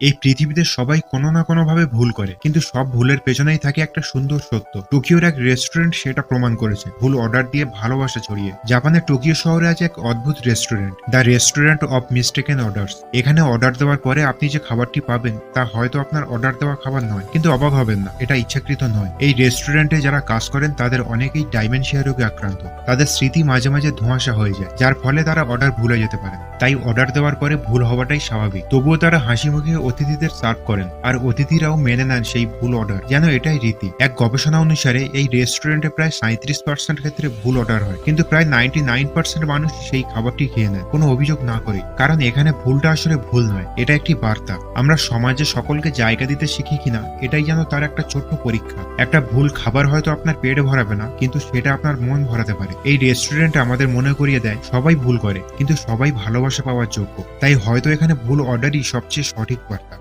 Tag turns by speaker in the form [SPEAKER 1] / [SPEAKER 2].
[SPEAKER 1] এই পৃথিবীতে সবাই কোনো না কোনো ভাবে ভুল করে, কিন্তু সব ভুলের পেছনেই থাকে একটা সুন্দর সত্য। টোকিওর এক রেস্টুরেন্ট সেটা প্রমাণ করেছে, ভুল অর্ডার দিয়ে ভালোবাসা ছড়িয়ে। জাপানের টোকিও শহরে আছে এক অদ্ভুত restaurant the restaurant of mistaken orders এখানে অর্ডার দেওয়ার পরে আপনি যে খাবারটি পাবেন, তা হয়তো আপনার অর্ডার দেওয়া খাবার নয়, কিন্তু অবাক হবেন না, এটা ইচ্ছাকৃত নয়। এই রেস্টুরেন্টে যারা কাজ করেন, তাদের অনেকেই ডাইমেনশিয়া রোগে আক্রান্ত। তাদের স্মৃতি মাঝে মাঝে ধোঁয়াশা হয়ে যায়, যার ফলে তারা অর্ডার ভুলে যেতে পারেন। তাই অর্ডার দেওয়ার পরে ভুল হওয়াটাই স্বাভাবিক। তবুও তারা হাসি মুখে অতিথিদের সার্ভ করেন, আর অতিথিরাও মেনে নেন সেই ভুল অর্ডার যেন এটাই রীতি। এক গবেষণা অনুসারে, এই রেস্টুরেন্টে প্রায় সাঁত্রিশ পার্সেন্ট ক্ষেত্রে ভুল অর্ডার হয়, কিন্তু প্রায় নাইনটি নাইন পার্সেন্ট মানুষ সেই খাবারটি খেয়ে নেয় কোনো অভিযোগ না করে, কারণ এখানে ভুলটা আসলে ভুল নয়, এটা একটি বার্তা। আমরা সমাজে সকলকে জায়গা দিতে শিখি কিনা, এটাই যেন তার একটা ছোট্ট পরীক্ষা। একটা ভুল খাবার হয়তো আপনার পেট ভরাবে না, কিন্তু সেটা আপনার মন ভরাতে পারে। এই রেস্টুরেন্ট আমাদের মনে করিয়ে দেয়, সবাই ভুল করে, কিন্তু সবাই ভালোবাসা পাওয়ার যোগ্য। তাই হয়তো এখানে ভুল অর্ডারই সবচেয়ে সঠিক